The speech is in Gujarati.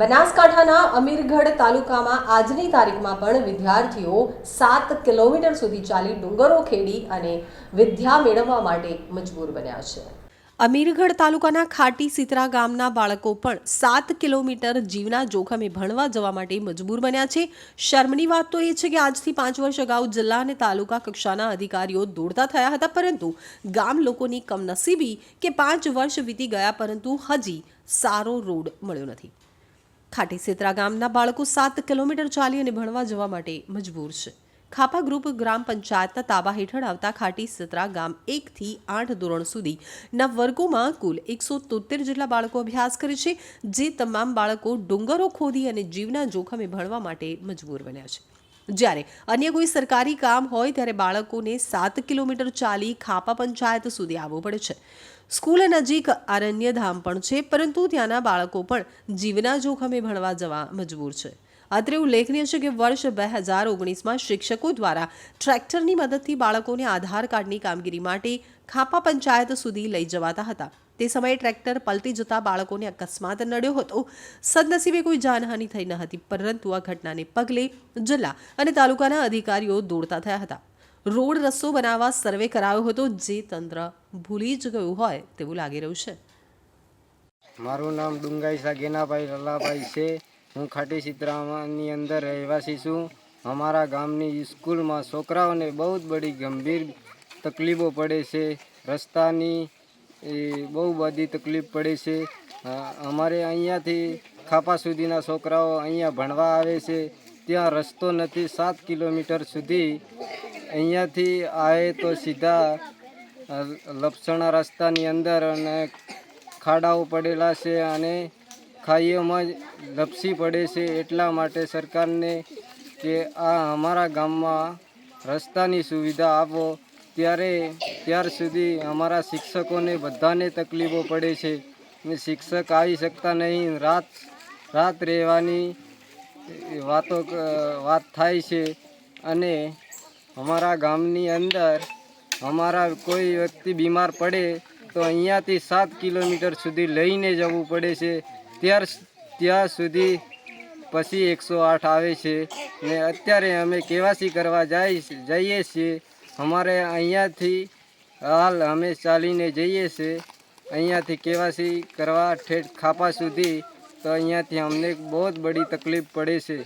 બનાસકાંઠાના અમીરગઢ તાલુકામાં આજની તારીખમાં પણ વિદ્યાર્થીઓ સાત કિલોમીટર સુધી ચાલી ડુંગરો ખેડી અને વિદ્યા મેળવવા માટે મજબૂર બન્યા છે. અમીરગઢ તાલુકાના ખાટી સિતરા ગામના બાળકો પણ સાત કિલોમીટર જીવના જોખમે ભણવા જવા માટે મજબૂર બન્યા છે. શર્મની વાત તો એ છે કે આજથી પાંચ વર્ષ અગાઉ જિલ્લા અને તાલુકા કક્ષાના અધિકારીઓ દોડતા થયા હતા, પરંતુ ગામ લોકોની કમનસીબી કે પાંચ વર્ષ વીતી ગયા, પરંતુ હજી સારો રોડ મળ્યો નથી. ખાટી સેતરા ગામના બાળકો સાત કિલોમીટર ચાલી અને ભણવા જવા માટે મજબૂર છે. ખાપા ગ્રુપ ગ્રામ પંચાયતના તાબા હેઠળ આવતા ખાટી સતરા ગામ એકથી આઠ ધોરણ સુધી ના વર્ગોમાં કુલ એકસો તોતેર જેટલા બાળકો અભ્યાસ કરે છે, જે તમામ બાળકો ડુંગરો ખોદી અને જીવના જોખમે ભણવા માટે મજબૂર બન્યા છે. જ્યારે અન્ય કોઈ સરકારી કામ હોય ત્યારે બાળકોને સાત કિલોમીટર ચાલી ખાપા પંચાયત સુધી આવવું પડે છે. સ્કૂલ નજીક આરણ્યધામ પણ છે, પરંતુ ત્યાંના બાળકો પણ જીવના જોખમે ભણવા જવા મજબૂર છે. અત્રે ઉલ્લેખનીય છે કે વર્ષ બે હજાર ઓગણીસમાં શિક્ષકો દ્વારા ટ્રેક્ટરની મદદથી બાળકોને આધાર કાર્ડની કામગીરી માટે ખાપા પંચાયત સુધી લઈ જવાતા હતા. તે સમયે ટ્રેક્ટર પલટી જતા બાળકોને અકસ્માત નડ્યો હતો. સદનસીબે કોઈ જાનહાનિ થઈ ન હતી, પરંતુ આ ઘટનાને પગલે જિલ્લા અને તાલુકાના અધિકારીઓ દોડતા થયા હતા. રોડ રસ્તો બનાવવા સર્વે કરાયો હતો, જે તંત્ર ભૂલી જ ગયું હોય તેવું લાગી રહ્યું છે. મારું નામ ડુંગાઈ સાગેનાભાઈ લલ્લાભાઈ છે. હું ખાટી સિદ્રામાની અંદર રહેવાસી છું. અમારા ગામની સ્કૂલમાં છોકરાઓને બહુ જ બધી ગંભીર તકલીફો પડે છે. રસ્તાની એ બહુ બધી તકલીફ પડે છે. અમારે અહીંયાથી ખાપા સુધીના છોકરાઓ અહીંયા ભણવા આવે છે. ત્યાં રસ્તો નથી, સાત કિલોમીટર સુધી અહીંયાથી આવે તો સીધા લપસણા રસ્તાની અંદર અને ખાડાઓ પડેલા છે અને ખાઈઓમાં જ લપસી પડે છે. એટલા માટે સરકારને કે આ અમારા ગામમાં રસ્તાની સુવિધા આપો. ત્યારે ત્યાર સુધી અમારા શિક્ષકોને બધાને તકલીફો પડે છે. ને શિક્ષક આવી શકતા નહીં. રાત રાત રહેવાની વાતો, વાત થાય છે. અને અમારા ગામની અંદર અમારા કોઈ વ્યક્તિ બીમાર પડે તો અહીંયાથી સાત કિલોમીટર સુધી લઈને જવું પડે છે. ત્યાર ત્યાં સુધી પછી એકસો આઠ આવે છે. ને અત્યારે અમે કેવાસી કરવા જાય, જઈએ છીએ. અમારે અહીંયાથી, હાલ અમે ચાલીને જઈએ છીએ. અહીંયાથી કેવાસી કરવા ઠેઠ ખાપા સુધી, તો અહીંયાથી અમને બહુ જ બડી તકલીફ પડે છે.